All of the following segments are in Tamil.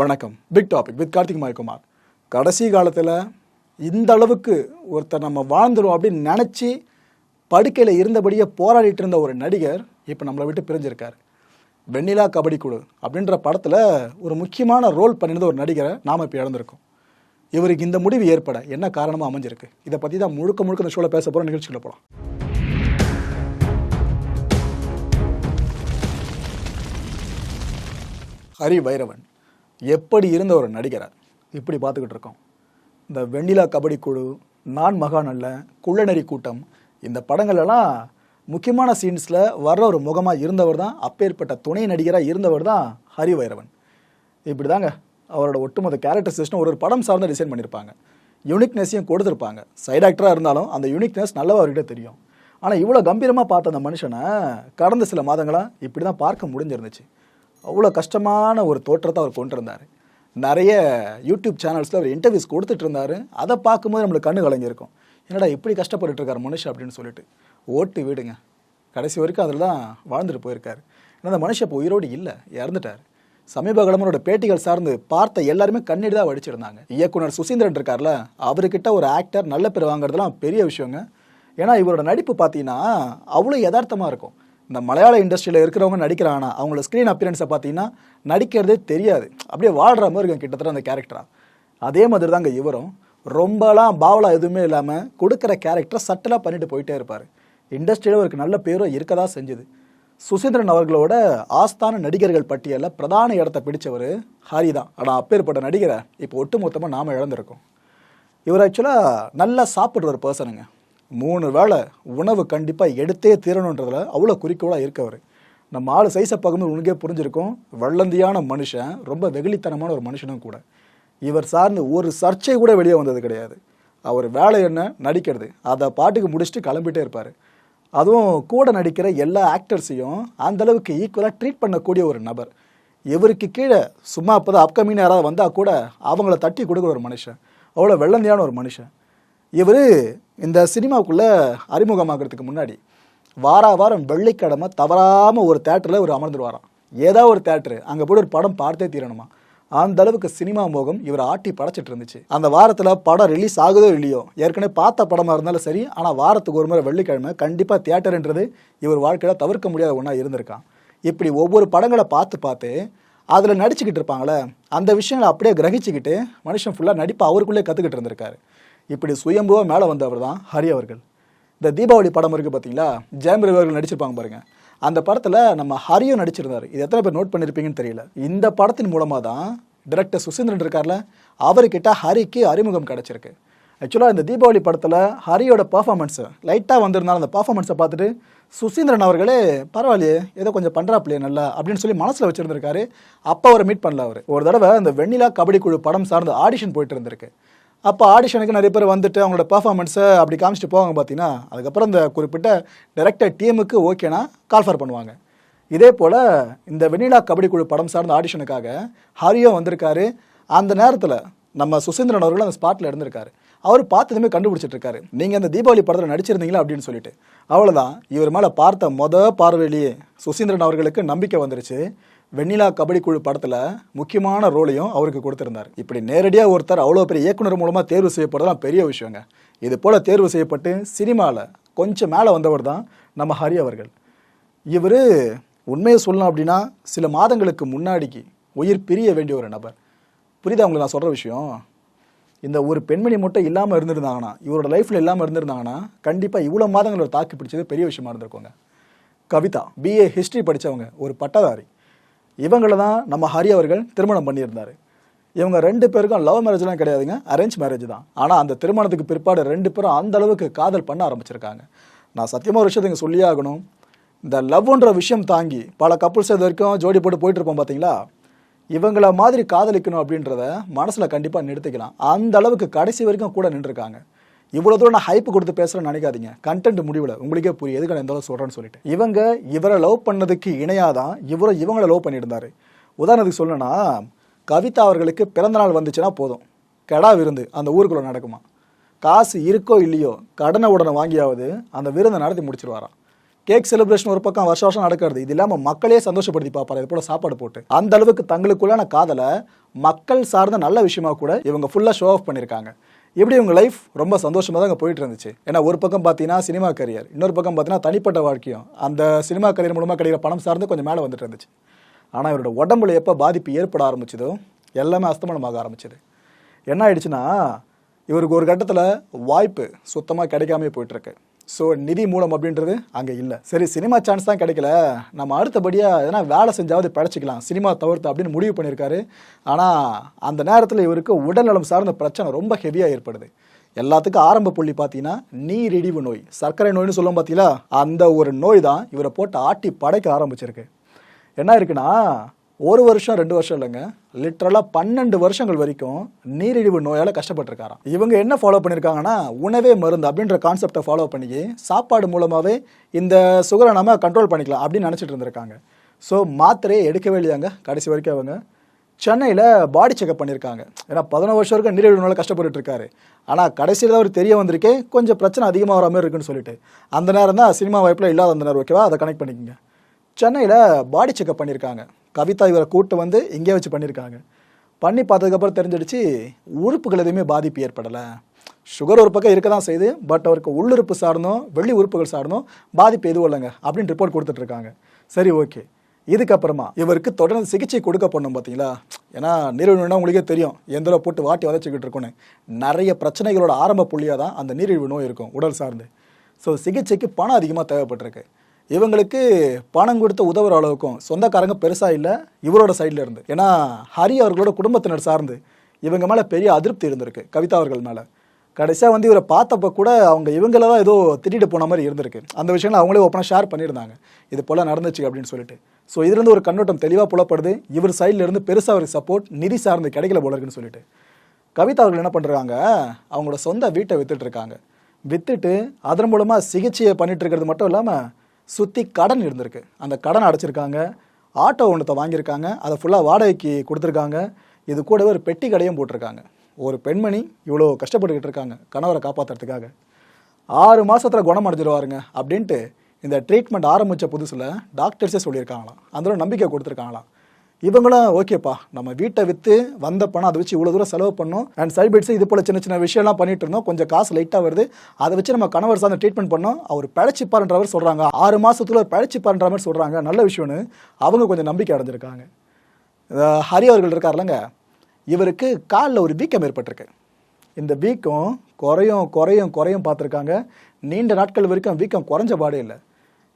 வணக்கம். Big topic with Karthik Mayakumar கடைசி காலத்தில் இந்த அளவுக்கு ஒருத்தர் நம்ம வாழ்ந்துரும் அப்படின்னு நினச்சி படுக்கையில் இருந்தபடியே போராடிட்டு இருந்த ஒரு நடிகர் இப்போ நம்மளை விட்டு பிரிஞ்சிருக்கார். வெண்ணிலா கபடி குழு அப்படின்ற படத்தில் ஒரு முக்கியமான ரோல் பண்ணியிருந்த ஒரு நடிகரை நாம் இப்போ இழந்திருக்கோம். இவருக்கு இந்த முடிவு ஏற்பட என்ன காரணமாக அமைஞ்சிருக்கு? இதை பற்றி தான் முழுக்க முழுக்க இந்த ஷோவில் பேச போகிற நிகழ்ச்சிக்குள்ள போகலாம் ஹரி வைரவன். எப்படி இருந்த ஒரு நடிகரை இப்படி பார்த்துக்கிட்டு இருக்கோம். இந்த வெண்ணிலா கபடி குழு நான் மகான் அல்ல குள்ளநரி கூட்டம் இந்த படங்கள்லாம் முக்கியமான சீன்ஸில் வர்ற ஒரு முகமாக இருந்தவர் தான் அப்பேற்பட்ட துணை நடிகராக இருந்தவர் தான் ஹரி வைரவன். இப்படி தாங்க அவரோட ஒட்டுமொத்த கேரக்டர் சிஸ்டம் ஒரு ஒரு படம் சார்ந்த டிசைன் பண்ணியிருப்பாங்க யூனிக்னஸையும் கொடுத்துருப்பாங்க. சைட் ஆக்டராக இருந்தாலும் அந்த யூனிக்னஸ் நல்லவா அவர்கிட்ட தெரியும். ஆனால் இவ்வளோ கம்பீரமாக பார்த்த அந்த மனுஷனை கடந்த சில மாதங்களாக இப்படி தான் பார்க்க முடிஞ்சிருந்துச்சு. அவ்வளோ கஷ்டமான ஒரு தோற்றத்தை அவர் கொண்டு இருந்தார் நிறைய யூடியூப் சேனல்ஸில் அவர் இன்டர்வியூஸ் கொடுத்துட்டு இருந்தார். அதை பார்க்கும்போது நம்மளுக்கு கண்ணு கலைஞ்சிருக்கும் என்னடா இப்படி கஷ்டப்பட்டுட்டு இருக்கார் மனுஷன் அப்படின்னு சொல்லிட்டு. ஓட்டு வீடுங்க. கடைசி வரைக்கும் அதில் தான் வாழ்ந்துட்டு போயிருக்கார். ஏன்னா அந்த மனுஷன் இப்போ உயிரோடு இல்லை. இறந்துட்டார். சமீப காலமரோட பேட்டிகள் சார்ந்து பார்த்த எல்லாருமே கண்ணீர் தான் வடிச்சிருந்தாங்க. இயக்குனர் சுசீந்திரன் இருக்கார்ல அவர்கிட்ட ஒரு ஆக்டர் நல்ல பேர் வாங்குறதுலாம் பெரிய விஷயங்க. ஏன்னா இவரோட நடிப்பு பார்த்தீங்கன்னா அவ்வளோ யதார்த்தமாக இருக்கும். இந்த மலையாள இண்டஸ்ட்ரியில் இருக்கிறவங்க நடிக்கிறாங்கன்னா அவங்களோட ஸ்க்ரீன் அப்பியரன்ஸை பார்த்தீங்கன்னா நடிக்கிறதே தெரியாது. அப்படியே வாழ்கிற மாதிரி இருக்கும் கிட்டத்தட்ட அந்த கேரக்டராக அதே மாதிரி தாங்க இவரும். ரொம்பலாம் பாவலா எதுவுமே இல்லாமல் கொடுக்குற கேரக்டரை சட்டலாக பண்ணிட்டு போயிட்டே இருப்பார். இண்டஸ்ட்ரியில் அவருக்கு நல்ல பேரும் இருக்க தான் செஞ்சுது. சுசீந்திரன் அவர்களோட ஆஸ்தான நடிகர்கள் பட்டியலில் பிரதான இடத்த பிடிச்சவர் ஹரி தான் ஆனால் அப்பேற்பட்ட நடிகரை. இப்போ ஒட்டுமொத்தமாக நாம் இழந்திருக்கோம். இவர் ஆக்சுவலாக நல்லா சாப்பிட்ற ஒரு பர்சனுங்க மூணு வேளை உணவு கண்டிப்பாக எடுத்தே தீரணுன்றதில் அவ்வளோ குறிக்கோளாக இருக்கவர். நம்ம ஆள் சைஸை பார்க்கும்போது உனக்கே புரிஞ்சிருக்கும். வெள்ளந்தியான மனுஷன் ரொம்ப வெகுளித்தனமான ஒரு மனுஷனும் கூட. இவர் சார்ந்து ஒரு சர்ச்சை கூட வெளியே வந்தது கிடையாது. அவர் வேலை என்ன? நடிக்கிறது. அதை பாட்டுக்கு முடிச்சுட்டு கிளம்பிட்டே இருப்பார். அதுவும் கூட நடிக்கிற எல்லா ஆக்டர்ஸையும் அந்தளவுக்கு ஈக்குவலாக ட்ரீட் பண்ணக்கூடிய ஒரு நபர். இவருக்கு கீழே சும்மா அப்போ தான் அப்கமிங் யாராவது வந்தால் கூட அவங்கள தட்டி கொடுக்குற ஒரு மனுஷன். அவ்வளோ வெள்ளந்தியான ஒரு மனுஷன். இவர் இந்த சினிமாவுக்குள்ளே அறிமுகமாகிறதுக்கு முன்னாடி வார வாரம் வெள்ளிக்கிழமை தவறாமல் ஒரு தேட்டரில் ஒரு அமர்ந்துருவாராம். ஏதாவது ஒரு தேட்டரு அங்கே போய் ஒரு படம் பார்த்தே தீரணுமா? அந்த அளவுக்கு சினிமா மோகம் இவர் ஆட்டி படைச்சிட்டு இருந்துச்சு. அந்த வாரத்தில் படம் ரிலீஸ் ஆகுதோ இல்லையோ ஏற்கனவே பார்த்த படமாக இருந்தாலும் சரி ஆனால் வாரத்துக்கு ஒரு முறை வெள்ளிக்கிழமை கண்டிப்பாக தியேட்டருன்றது இவர் வாழ்க்கையில் தவிர்க்க முடியாத ஒன்றா இருந்திருக்கான் இப்படி ஒவ்வொரு படங்களை பார்த்து பார்த்து அதில் நடிச்சுக்கிட்டு இருப்பாங்களே அந்த விஷயங்களை அப்படியே கிரகிச்சுக்கிட்டு மனுஷன் ஃபுல்லாக நடிப்பை அவருக்குள்ளே கற்றுக்கிட்டு இருந்திருக்காரு. இப்படி சுயம்புவாக மேலே வந்தவர் தான் ஹரி அவர்கள். இந்த தீபாவளி படம் இருக்குது பார்த்தீங்களா ஜெயம் ரவி அவர்கள் நடிச்சிருப்பாங்க பாருங்கள் அந்த படத்தில் நம்ம ஹரியும் நடிச்சிருந்தார். இது எத்தனை பேர் நோட் பண்ணியிருப்பீங்கன்னு தெரியல. இந்த படத்தின் மூலமாக தான் டிரெக்டர் சுசீந்திரன் இருக்கார்ல அவர்கிட்ட ஹரிக்கு அறிமுகம் கிடச்சிருக்கு. ஆக்சுவலாக இந்த தீபாவளி படத்தில் ஹரியோட பர்ஃபாமன்ஸு லைட்டாக வந்திருந்தாலும் அந்த பர்ஃபாமன்ஸை பார்த்துட்டு சுசீந்திரன் அவர்களே பரவாயில்லையே ஏதோ கொஞ்சம் பண்ணுறாப்லையே நல்லா அப்படின்னு சொல்லி மனசில் வச்சுருந்துருக்காரு. அப்போ அவரை மீட் பண்ணல அவர். ஒரு தடவை அந்த வெண்ணிலா கபடி குழு படம் சார்ந்த ஆடிஷன் போயிட்டு இருந்திருக்கு. அப்போ ஆடிஷனுக்கு நிறைய பேர் வந்துட்டு அவங்களோட பர்ஃபார்மன்ஸை அப்படி காமிச்சிட்டு போவாங்க பார்த்தீங்கன்னா அதுக்கப்புறம் இந்த குறிப்பிட்ட டேரக்டர் டீமுக்கு ஓகேனா கால்ஃபர் பண்ணுவாங்க. இதே போல் இந்த வெண்ணிலா கபடி குழு படம் சார்ந்த ஆடிஷனுக்காக ஹரியோ வந்திருக்காரு. அந்த நேரத்தில் நம்ம சுசீந்திரன் அவர்கள் அந்த ஸ்பாட்டில் இருந்திருக்காரு. அவர் பார்த்ததுமே கண்டுபிடிச்சிட்டு இருக்காரு நீங்கள் அந்த தீபாவளி படத்தில் நடிச்சிருந்தீங்களா அப்படின்னு சொல்லிட்டு. அவ்வளோதான் இவர் மேலே பார்த்த மொத பார்வையிலேயே சுசீந்திரன் அவர்களுக்கு நம்பிக்கை வந்துருச்சு. வெண்ணிலா கபடி குழு படத்தில் முக்கியமான ரோலையும் அவருக்கு கொடுத்திருந்தார். இப்படி நேரடியாக ஒருத்தர் அவ்வளோ பெரிய இயக்குனர் மூலமாக தேர்வு செய்யப்படுறதுலாம் பெரிய விஷயங்க. இது போல் தேர்வு செய்யப்பட்டு சினிமாவில் கொஞ்சம் மேலே வந்தவர் தான் நம்ம ஹரி அவர்கள். இவர் உண்மையை சொல்லணும் அப்படின்னா சில மாதங்களுக்கு முன்னாடிக்கு உயிர் பிரிய வேண்டிய ஒரு நபர். புரியுதா உங்களுக்கு நான் சொல்கிற விஷயம்? இந்த ஒரு பெண்மணி மட்டும் இல்லாமல் இருந்திருந்தாங்கன்னா இவரோட லைஃப்பில் இல்லாமல் இருந்திருந்தாங்கன்னா கண்டிப்பாக இவ்வளோ மாதங்கள் ஒரு தாக்கி பிடிச்சது பெரிய விஷயமா இருந்திருக்கோங்க. கவிதா பிஏ ஹிஸ்ட்ரி படித்தவங்க ஒரு பட்டதாரி. இவங்களை தான் நம்ம ஹரி அவர்கள் திருமணம் பண்ணியிருந்தார். இவங்க ரெண்டு பேருக்கும் லவ் மேரேஜ்லாம் கிடையாதுங்க அரேஞ்ச் மேரேஜ் தான். ஆனால் அந்த திருமணத்துக்கு பிற்பாடு ரெண்டு பேரும் அந்த அளவுக்கு காதல் பண்ண ஆரம்பிச்சிருக்காங்க. நான் சத்தியமாக ஒரு விஷயத்தை இங்கே சொல்லியே ஆகணும். இந்த லவ்ன்ற விஷயம் தாங்கி பல கப்புள்ஸ் இது வரைக்கும் ஜோடி போட்டு போயிட்டு இருப்போம் பார்த்தீங்களா இவங்கள மாதிரி காதலிக்கணும் அப்படின்றத மனசில் கண்டிப்பாக நிறுத்திக்கலாம். அந்த அளவுக்கு கடைசி வரைக்கும் கூட நின்றுருக்காங்க. இவ்வளோ தூரம் நான் ஹைப் கொடுத்து பேசுகிறேன்னு நினைக்காதீங்க. கண்டென்ட் முடிவில். உங்களுக்கே புரியும். எதுக்கு நான் இந்த அளவு சொல்கிறேன்னு சொல்லிட்டு. இவங்க இவரை லவ் பண்ணதுக்கு இணையாக தான் இவரை இவங்களை லவ் பண்ணியிருந்தாரு. உதாரணத்துக்கு சொல்லணும்னா கவிதா அவர்களுக்கு பிறந்தநாள் வந்துச்சுன்னா போதும். கெடா விருந்து அந்த ஊருக்குள்ளே நடக்குமா? காசு இருக்கோ இல்லையோ கடனை உடனே வாங்கியாவது அந்த விருந்தை நடத்தி முடிச்சிருவாராம். கேக் செலிப்ரேஷன் ஒரு பக்கம் வருஷம் வருஷம் நடக்கிறது. இது இல்லாமல் மக்களே சந்தோஷப்படுத்தி பார்ப்பாரு. இது போல சாப்பாடு போட்டு. அந்த அளவுக்கு தங்களுக்குள்ளான காதலை மக்கள் சார்ந்த நல்ல விஷயமா கூட இவங்க ஃபுல்லாக ஷோ ஆஃப் பண்ணியிருக்காங்க. இப்படி உங்கள் லைஃப் ரொம்ப சந்தோஷமாக தான் அங்கே போயிட்டு இருந்துச்சு? ஏன்னா ஒரு பக்கம் பார்த்தீங்கன்னா சினிமா கரியர் இன்னொரு பக்கம் பார்த்தீங்கன்னா தனிப்பட்ட வாழ்க்கையும். அந்த சினிமா கரியர் மூலமாக கிடைக்கிற பணம் சார்ந்து கொஞ்சம் மேலே வந்துட்டு இருந்துச்சு. ஆனால் இவரோட உடம்புல எப்போ பாதிப்பு ஏற்பட ஆரம்பிச்சதோ எல்லாமே அஸ்தமனமாக ஆரம்பிச்சது. என்ன ஆயிடுச்சுன்னா இவருக்கு ஒரு கட்டத்தில் வாய்ப்பு சுத்தமாக கிடைக்காமே போயிட்டுருக்கு ஸோ நிதி மூலம் அப்படின்றது அங்கே இல்லை. சரி சினிமா சான்ஸ் தான் கிடைக்கல. நம்ம அடுத்தபடியாக எதனா வேலை செஞ்சாவது படைச்சிக்கலாம் சினிமா தவிர்த்து அப்படின்னு முடிவு பண்ணியிருக்காரு. ஆனால் அந்த நேரத்தில் இவருக்கு உடல்நலம் சார்ந்த பிரச்சனை ரொம்ப ஹெவியாக ஏற்படுது. எல்லாத்துக்கும் ஆரம்ப புள்ளி பார்த்தீங்கன்னா நீரிழிவு நோய். சர்க்கரை நோய்னு சொல்லுவோம் பார்த்தீங்களா அந்த ஒரு நோய் தான் இவரை போட்டு ஆட்டி படைக்க ஆரம்பிச்சிருக்கு. என்ன இருக்குன்னா ஒரு வருஷம் ரெண்டு வருஷம் இல்லைங்க. லிட்ரலாக பன்னெண்டு வருஷங்கள் வரைக்கும் நீரிழிவு நோயால் கஷ்டப்பட்டிருக்காராம். இவங்க என்ன ஃபாலோ பண்ணியிருக்காங்கன்னா உணவே மருந்து அப்படின்ற கான்செப்டை ஃபாலோ பண்ணி சாப்பாடு மூலமாகவே இந்த சுகரை நம்ம கண்ட்ரோல் பண்ணிக்கலாம் அப்படின்னு நினச்சிட்டு இருந்திருக்காங்க. ஸோ மாத்திரையே எடுக்கவே இல்லையாங்க கடைசி வரைக்கும் அவங்க. சென்னையில் பாடி செக்அப் பண்ணியிருக்காங்க ஏன்னா பதினோரு வருஷம் வரைக்கும் நீரிழிவு நோயில் கஷ்டப்பட்டுட்டு இருக்காரு. ஆனால் கடைசியில் தான் அவர் தெரிய வந்திருக்கே கொஞ்சம் பிரச்சனை அதிகமாக வர மாதிரி இருக்குன்னு சொல்லிட்டு. அந்த நேரம் தான் சினிமா வாய்ப்பில் இல்லாத அந்த நேரம் ஓகேவா அதை கனெக்ட் பண்ணிக்கோங்க. சென்னையில் பாடி செக்அப் பண்ணியிருக்காங்க கவிதா இவரை கூட்டு வந்து இங்கே வச்சு பண்ணியிருக்காங்க பண்ணி பார்த்ததுக்கப்புறம் தெரிஞ்சிடுச்சு உறுப்புகள் எதுவுமே பாதிப்பு ஏற்படலை. சுகர் ஒரு பக்கம் இருக்க தான் செய்யுது பட் அவருக்கு உள்ளுறுப்பு சார்ந்தும் வெள்ளி உறுப்புகள் சார்ந்தும் பாதிப்பு எதுவும் இல்லைங்க அப்படின்னு ரிப்போர்ட் கொடுத்துட்ருக்காங்க சரி ஓகே இதுக்கப்புறமா இவருக்கு தொடர்ந்து சிகிச்சை கொடுக்க போனோம் பார்த்தீங்களா ஏன்னா நீரிழிவு உங்களுக்கே தெரியும் எந்த போட்டு வாட்டி வதச்சிக்கிட்டு இருக்கோன்னு. நிறைய பிரச்சனைகளோட ஆரம்ப புள்ளியாக தான் அந்த நீரிழிவு நோய் இருக்கும் உடல் சார்ந்து. ஸோ சிகிச்சைக்கு பணம் அதிகமாக தேவைப்பட்டிருக்கு. இவங்களுக்கு பணம் கொடுத்து உதவுற அளவுக்கும் சொந்தக்காரங்க பெருசாக இல்லை இவரோட சைடில் இருந்து. ஏன்னா ஹரி அவர்களோட குடும்பத்தினர் சார்ந்து இவங்க மேலே பெரிய அதிருப்தி இருந்திருக்கு கவிதா அவர்கள் மேலே. கடைசியாக வந்து இவரை பார்த்தப்ப கூட அவங்க இவங்கள தான் ஏதோ திட்டிட்டு போன மாதிரி இருந்திருக்கு. அந்த விஷயங்கள் அவங்களே ஓப்பனாக ஷேர் பண்ணியிருந்தாங்க. இது போல் நடந்துச்சு அப்படின்னு சொல்லிட்டு. ஸோ இதுலேருந்து ஒரு கண்ணோட்டம் தெளிவாக புலப்படுது. இவர் சைடில் இருந்து பெருசாக அவருக்கு சப்போர்ட் நிதி சார்ந்து கிடைக்கல போல இருக்குன்னு சொல்லிட்டு. கவிதா அவர்கள் என்ன பண்ணுறாங்க அவங்களோட சொந்த வீட்டை வித்துட்டு இருக்காங்க. வித்துட்டு அதன் மூலமாக சிகிச்சையை பண்ணிட்டு இருக்கிறது மட்டும் இல்லாமல் சுற்றி கடன் இருந்திருக்கு. அந்த கடன் அடைச்சிருக்காங்க. ஆட்டோ ஒன்றத்தை வாங்கியிருக்காங்க. அதை ஃபுல்லாக வாடகைக்கு கொடுத்துருக்காங்க. இது கூடவே ஒரு பெட்டி கடையும் போட்டிருக்காங்க. ஒரு பெண்மணி இவ்வளோ கஷ்டப்பட்டுக்கிட்டு இருக்காங்க. கணவரை காப்பாற்றுறதுக்காக ஆறு மாதத்தில் குணம் அடைஞ்சிருவாருங்க அப்படின்ட்டு இந்த ட்ரீட்மெண்ட் ஆரம்பித்த புதுசில் டாக்டர்ஸே சொல்லியிருக்காங்களாம். அந்த நம்பிக்கை கொடுத்துருக்காங்களாம். இவங்களும் ஓகேப்பா நம்ம வீட்டை விற்று வந்த பணம் அதை வச்சு இவ்வளோ தூரம் செலவு பண்ணோம். அண்ட் சைட் பைட்ஸ் இது போல் சின்ன சின்ன விஷயம்லாம் பண்ணிட்டு இருந்தோம். கொஞ்சம் காசு லைட்டாக வருது. அதை வச்சு நம்ம கணவர் சார்ந்த ட்ரீட்மெண்ட் பண்ணோம். அவர் பிழைச்சிப்பாருன்ற மாதிரி சொல்கிறாங்க ஆறு மாதத்தில் ஒரு பிழைச்சிப்பாருன்ற மாதிரி சொல்கிறாங்க நல்ல விஷயம்னு அவங்க கொஞ்சம் நம்பிக்கை அடைஞ்சிருக்காங்க. ஹரி அவர்கள் இருக்கார்லங்க இவருக்கு காலில் ஒரு வீக்கம் ஏற்பட்டிருக்கு. இந்த வீக்கம் குறையும் குறையும் குறையும் பார்த்துருக்காங்க. நீண்ட நாட்கள் வரைக்கும் வீக்கம் குறைஞ்ச பாடே இல்லை.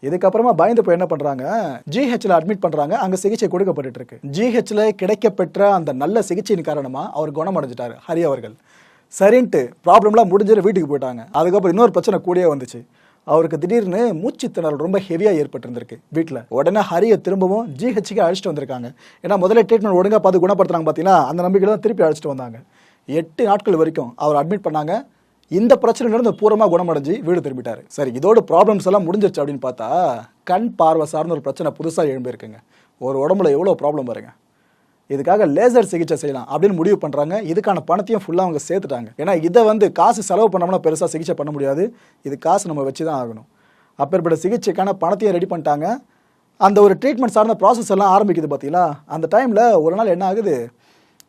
இதுக்கப்புறமா பயந்து போய் என்ன பண்ணுறாங்க ஜிஹெச்ல அட்மிட் பண்ணுறாங்க அங்கே சிகிச்சை கொடுக்கப்பட்டு இருக்கு ஜிஹெச்ல கிடைக்கப்பெற்ற அந்த நல்ல சிகிச்சையின் காரணமாக அவர் குணமடைஞ்சிட்டாரு. ஹரி அவர்கள். சரின்ட்டு ப்ராப்ளம்லாம் முடிஞ்சிட்டு வீட்டுக்கு போயிட்டாங்க. அதுக்கப்புறம் இன்னொரு பிரச்சனை கூடயே வந்துச்சு. அவருக்கு திடீர்னு மூச்சு திணறல் ரொம்ப ஹெவியாக ஏற்பட்டிருந்திருக்கு வீட்டில் உடனே ஹரியை திரும்பவும் ஜிஹெச்சுக்கு அழைச்சிட்டு வந்திருக்காங்க. ஏன்னா முதல்ல ட்ரீட்மெண்ட் ஒழுங்காக பார்த்து குணப்படுத்துறாங்க பார்த்தீங்கன்னா அந்த நம்பிக்கை தான் திருப்பி அழைச்சிட்டு வந்தாங்க. எட்டு நாட்கள் வரைக்கும் அவர் அட்மிட் பண்ணாங்க. இந்த பிரச்சனையிலிருந்து பூரமாக குணமடைஞ்சு வீடு திரும்பிட்டாரு. சரி இதோட ப்ராப்ளம்ஸ் எல்லாம் முடிஞ்சிருச்சு அப்படின்னு பார்த்தா கண் பார்வை சார்ந்த ஒரு பிரச்சனை புதுசாக எழும்பியிருக்குங்க. ஒரு உடம்புல எவ்வளோ ப்ராப்ளம் வருங்க இதுக்காக லேசர் சிகிச்சை செய்யலாம் அப்படின்னு முடிவு பண்ணுறாங்க இதுக்கான பணத்தையும் ஃபுல்லாக அவங்க சேர்த்துட்டாங்க. ஏன்னா இதை வந்து காசு செலவு பண்ணோம்னா பெருசாக சிகிச்சை பண்ண முடியாது. இது காசு நம்ம வச்சு தான் ஆகணும். அப்பேற்பட்ட சிகிச்சைக்கான பணத்தையும் ரெடி பண்ணிட்டாங்க. அந்த ஒரு ட்ரீட்மெண்ட் சார்ந்த ப்ராசஸ் எல்லாம் ஆரம்பிக்குது பார்த்தீங்களா அந்த டைமில் ஒரு நாள் என்ன ஆகுது?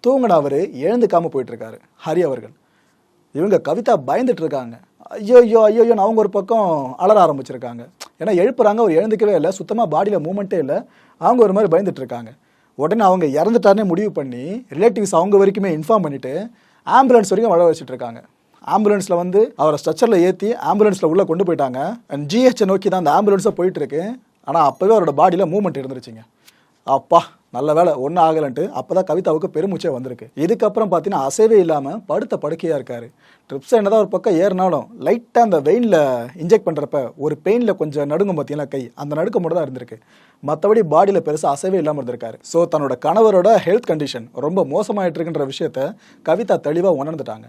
தூங்கின அவர் எழுந்துக்காமல் போயிட்டுருக்காரு ஹரி அவர்கள். இவங்க கவிதா பயந்துட்டு இருக்காங்க ஐயோ ஐயோ ஐயோ அவங்க ஒரு பக்கம் அலற ஆரம்பிச்சிருக்காங்க. ஏன்னா எழுப்புறாங்க அவர் எழுந்துக்கவே இல்லை சுத்தமாக பாடியில் மூமெண்ட்டே இல்லை. அவங்க ஒரு மாதிரி பயந்துட்டு இருக்காங்க உடனே அவங்க இறந்துட்டாருனே முடிவு பண்ணி ரிலேட்டிவ்ஸ் அவங்க வரைக்குமே இன்ஃபார்ம் பண்ணிவிட்டு ஆம்புலன்ஸ் வரைக்கும் வளர வச்சுட்டு இருக்காங்க ஆம்புலன்ஸில் வந்து அவரை ஸ்ட்ரக்சரில் ஏற்றி ஆம்புலன்ஸில் உள்ளே கொண்டு போயிட்டாங்க. அண்ட் ஜிஹெச்சை நோக்கி தான் அந்த ஆம்புலன்ஸாக போயிட்டுருக்கு. ஆனால் அப்போவே அவரோட பாடியில் மூவ்மெண்ட் இருந்துருச்சுங்க. அப்பா நல்ல வேலை ஒன்றும் ஆகலன்ட்டு அப்போ தான் கவிதாவுக்கு பெருமூச்சே வந்திருக்கு. இதுக்கப்புறம் பார்த்தீங்கன்னா அசைவே இல்லாமல் படுத்த படுக்கையாக இருக்காரு. ட்ரிப்ஸ் என்னதான் ஒரு பக்கம் ஏறினாலும் லைட்டாக அந்த வெயினில் இன்ஜெக்ட் பண்ணுறப்ப ஒரு பெயினில் கொஞ்சம் நடுங்கும் பார்த்தீங்கன்னா கை? அந்த நடுக்கம் மட்டும் தான் இருந்திருக்கு. மற்றபடி பாடியில் பெருசாக அசைவே இல்லாமல் இருந்திருக்காரு. ஸோ தன்னோட கணவரோட ஹெல்த் கண்டிஷன் ரொம்ப மோசமாயிட்டு இருக்குன்ற விஷயத்த கவிதா தெளிவாக உணர்ந்துட்டாங்க.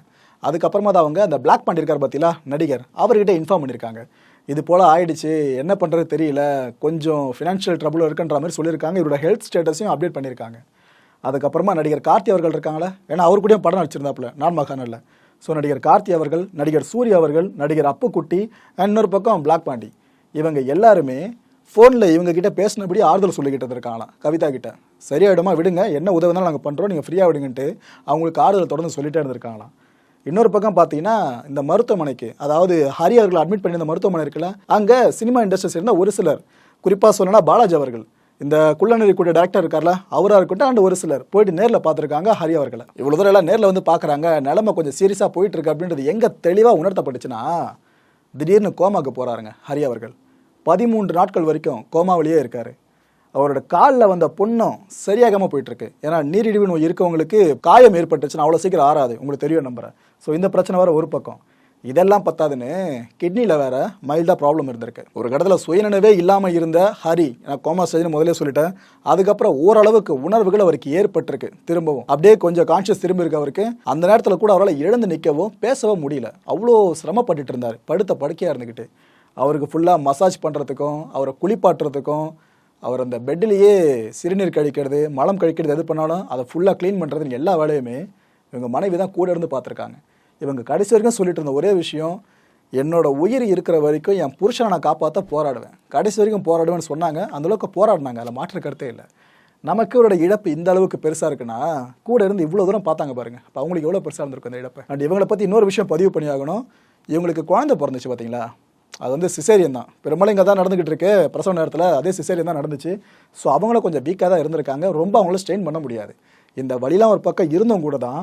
அதுக்கப்புறமா தான் அவங்க அந்த பிளாக் பண்ணியிருக்கார் பார்த்தீங்களா நடிகர் அவர்கிட்ட இன்ஃபார்ம் பண்ணியிருக்காங்க. இது போல் ஆயிடுச்சு. என்ன பண்ணுறது தெரியல. கொஞ்சம் ஃபினான்ஷியல் ட்ரபுள் இருக்குன்ற மாதிரி சொல்லியிருக்காங்க. இவரோட ஹெல்த் ஸ்டேட்டஸையும் அப்டேட் பண்ணியிருக்காங்க. அதுக்கப்புறமா நடிகர் கார்த்தி அவர்கள் இருக்காங்களே? ஏன்னா அவர் கூடயும் படம் நடிச்சிருந்தாப்புல நான் மகானில் ஸோ நடிகர் கார்த்தி அவர்கள் நடிகர் சூர்யா அவர்கள் நடிகர் அப்புக்குட்டி அண்ட் இன்னொரு பக்கம் பிளாக் பாண்டி. இவங்க எல்லாருமே ஃபோனில் இவங்க கிட்ட பேசினபடி ஆறுதல் சொல்லிக்கிட்டு இருக்காங்களாம் கவிதா கிட்ட. சரியாயிடுமா? விடுங்க. என்ன உதவினாலும் நாங்கள் பண்ணுறோம் நீங்கள் ஃப்ரீயாக விடுங்கன்ட்டு அவங்களுக்கு ஆறுதல் தொடர்ந்து சொல்லிட்டே இருந்திருக்காங்களாம். இன்னொரு பக்கம் பார்த்தீங்கன்னா இந்த மருத்துவமனைக்கு அதாவது ஹரி அவர்கள் அட்மிட் பண்ணியிருந்த மருத்துவமனை இருக்குல்ல அங்கே சினிமா இண்டஸ்ட்ரி சேர்ந்த ஒரு சிலர். குறிப்பாக சொல்லணும்னா பாலாஜி அவர்கள். இந்த குள்ளநெறி கூட டேரக்டர் இருக்கார்ல அவராக இருக்கட்டும் அண்ட் ஒரு சிலர் போயிட்டு நேரில் பார்த்துருக்காங்க ஹரி அவர்களை. இவ்வளோ தூரம் எல்லாம் நேரில் வந்து பார்க்குறாங்க நிலமை கொஞ்சம் சீரியஸாக போயிட்டு இருக்கு அப்படின்றது எங்கே தெளிவாக உணர்த்தப்பட்டுச்சுன்னா திடீர்னு கோமாக்கு போகிறாருங்க ஹரி அவர்கள். பதிமூன்று நாட்கள் வரைக்கும் கோமாவிலேயே இருக்காரு. அவரோட காலில் வந்த புண்ணும் சரியாகாம போயிட்டுருக்கு. ஏன்னா நீரிழிவு நோய் இருக்கவங்களுக்கு காயம் ஏற்பட்டுச்சுன்னா அவ்வளோ சீக்கிரம் ஆறாது. உங்களுக்கு தெரியும் நம்புறேன் ஸோ இந்த பிரச்சனை வேற ஒரு பக்கம். இதெல்லாம் பத்தாதுன்னு கிட்னியில் வேற மைல்டாக ப்ராப்ளம் இருந்திருக்கு. ஒரு கடத்தில் சுயநினைவே இல்லாமல் இருந்த ஹரி நான் கோமா ஸ்டேஜ்னு முதல்ல சொல்லிட்டேன். அதுக்கப்புறம் ஓரளவுக்கு உணர்வுகள் அவருக்கு ஏற்பட்டிருக்கு திரும்பவும். அப்படியே கொஞ்சம் கான்ஷியஸ் திரும்பி இருக்கு அவருக்கு. அந்த நேரத்தில் கூட அவரால் எழுந்து நிற்கவும் பேசவும் முடியல. அவ்வளோ சிரமப்பட்டுட்டு இருந்தார். படுத்த படுக்கையாக இருந்துக்கிட்டு அவருக்கு ஃபுல்லாக மசாஜ் பண்ணுறதுக்கும் அவரை குளிப்பாட்டுறதுக்கும் அவர் அந்த பெட்டிலேயே சிறுநீர் கழிக்கிறது மலம் கழிக்கிறது எது பண்ணாலும் அதை ஃபுல்லாக க்ளீன் பண்ணுறதுன்னு எல்லா வேலையுமே இவங்க மனைவி தான் கூட இருந்து பார்த்துருக்காங்க. இவங்க கடைசி வரைக்கும் சொல்லிட்டு இருந்த ஒரே விஷயம் என்னோட உயிர் இருக்கிற வரைக்கும் என் புருஷனை நான் காப்பாற்ற போராடுவேன். கடைசி வரைக்கும் போராடுவேன்னு சொன்னாங்க. அந்தளவுக்கு போராடினாங்க. அதில் மாற்று கருத்தே இல்லை. நமக்கு இவரோட இழப்பு இந்த அளவுக்கு பெருசாக இருக்குன்னா கூட இருந்து இவ்வளோ தூரம் பார்த்தாங்க பாருங்க. அப்போ அவங்களுக்கு எவ்வளோ பெருசாக இருந்திருக்கும் அந்த இழப்பு? அண்ட் இவங்களை பற்றி இன்னொரு விஷயம் பதிவு பண்ணியாகணும். இவங்களுக்கு குழந்தை பிறந்துச்சு பார்த்தீங்களா அது வந்து சிசேரியன் தான். பெரும்பாலும் இங்கே தான் நடந்துகிட்டு இருக்கு பிரசவ நேரத்தில் அதே சிசேரியன் தான் நடந்துச்சு. ஸோ அவங்கள கொஞ்சம் வீக்காக தான் இருந்திருக்காங்க. ரொம்ப அவங்கள ஸ்ட்ரெயின் பண்ண முடியாது. இந்த வழிலாம் ஒரு பக்கம் இருந்தும் கூட தான்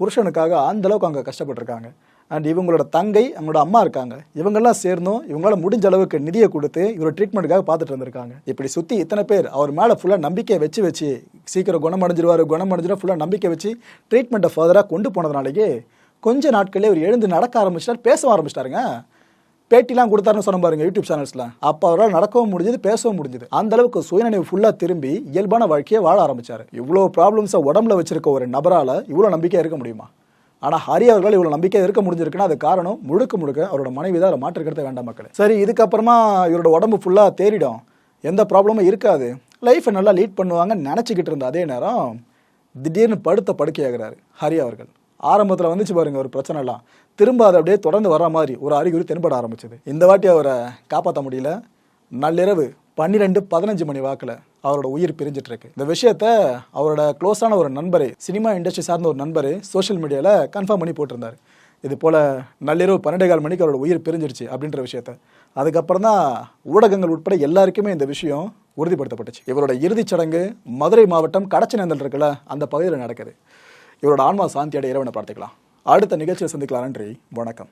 புருஷனுக்காக அந்த அளவுக்கு அவங்க கஷ்டப்பட்டிருக்காங்க. அண்ட் இவங்களோட தங்கை அவங்களோட அம்மா இருக்காங்க. இவங்கெல்லாம் சேர்ந்தும் இவங்களால முடிஞ்ச அளவுக்கு நிதியை கொடுத்து இவரோட ட்ரீட்மெண்ட்டுக்காக பார்த்துட்டு இருந்திருக்காங்க இப்படி சுற்றி இத்தனை பேர் அவர் மேலே ஃபுல்லாக நம்பிக்கையை வச்சு வச்சு சீக்கிரம் குணமடைஞ்சிருவார் குணமடைஞ்சிரும் ஃபுல்லாக நம்பிக்கை வச்சு ட்ரீட்மெண்ட்டை ஃபர்தராக கொண்டு போனதுனாலேயே கொஞ்ச நாட்களே அவர் எழுந்து நடக்க ஆரம்பிச்சிட்டார் பேச ஆரம்பிச்சிட்டாருங்க. பேட்டிலாம் கொடுத்தாருன்னு சொன்ன பாருங்க யூடியூப் சேனல்ஸ்ல அப்போ அவரால் நடக்கவும் முடிஞ்சது பேசவும் முடிஞ்சது. அந்த அளவுக்கு சுயநினைவு ஃபுல்லாக திரும்பி இயல்பான வாழ்க்கையை வாழ ஆரம்பிச்சாரு. இவ்வளோ ப்ராப்ளம்ஸை உடம்புல வச்சிருக்க ஒரு நபரால் இவ்வளோ நம்பிக்கையாக இருக்க முடியுமா? ஆனால் ஹரி அவர்கள் இவ்வளோ நம்பிக்கை இருக்க முடிஞ்சிருக்குன்னா அது காரணம் முழுக்க முழுக்க அவரோட மனைவி தான் அதை மாற்றுக்கிறத வேண்டாம் மக்களே. சரி இதுக்கப்புறமா இவரோட உடம்பு ஃபுல்லாக தேறிடும். எந்த ப்ராப்ளமும் இருக்காது. லைஃப்பை நல்லா லீட் பண்ணுவாங்கன்னு நினச்சிக்கிட்டு இருந்த அதே நேரம் திடீர்னு படுத்த படுக்கையாகிறாரு ஹரி அவர்கள். ஆரம்பத்தில் வந்துச்சு பாருங்க ஒரு பிரச்சனைலாம். திரும்ப அதை அப்படியே தொடர்ந்து வர மாதிரி ஒரு அறிகுறி தென்பட ஆரம்பிச்சது. இந்த வாட்டி அவரை காப்பாற்ற முடியல. நள்ளிரவு பன்னிரெண்டு பதினஞ்சு மணி வாக்கில் அவரோட உயிர் பிரிஞ்சிட்டு இருக்கு இந்த விஷயத்த அவரோட க்ளோஸான ஒரு நண்பர் சினிமா இண்டஸ்ட்ரி சார்ந்த ஒரு நண்பர் சோஷியல் மீடியாவில் கன்ஃபார்ம் பண்ணி போட்டிருந்தார். இது போல் நள்ளிரவு பன்னெண்டு கால் மணிக்கு அவரோட உயிர் பிரிஞ்சிருச்சு அப்படின்ற விஷயத்த. அதுக்கப்புறம் தான் ஊடகங்கள் உட்பட எல்லாருக்குமே இந்த விஷயம் உறுதிப்படுத்தப்பட்டுச்சு. இவரோட இறுதிச் சடங்கு மதுரை மாவட்டம் கடச்சநேந்தல் இருக்குல்ல அந்த பகுதியில் நடக்குது. இவரோட ஆன்மா சாந்தி அடைய இறைவனை பார்த்துக்கலாம். அடுத்த நிகழ்ச்சியில் சந்திக்கலாம் நன்றி. வணக்கம்.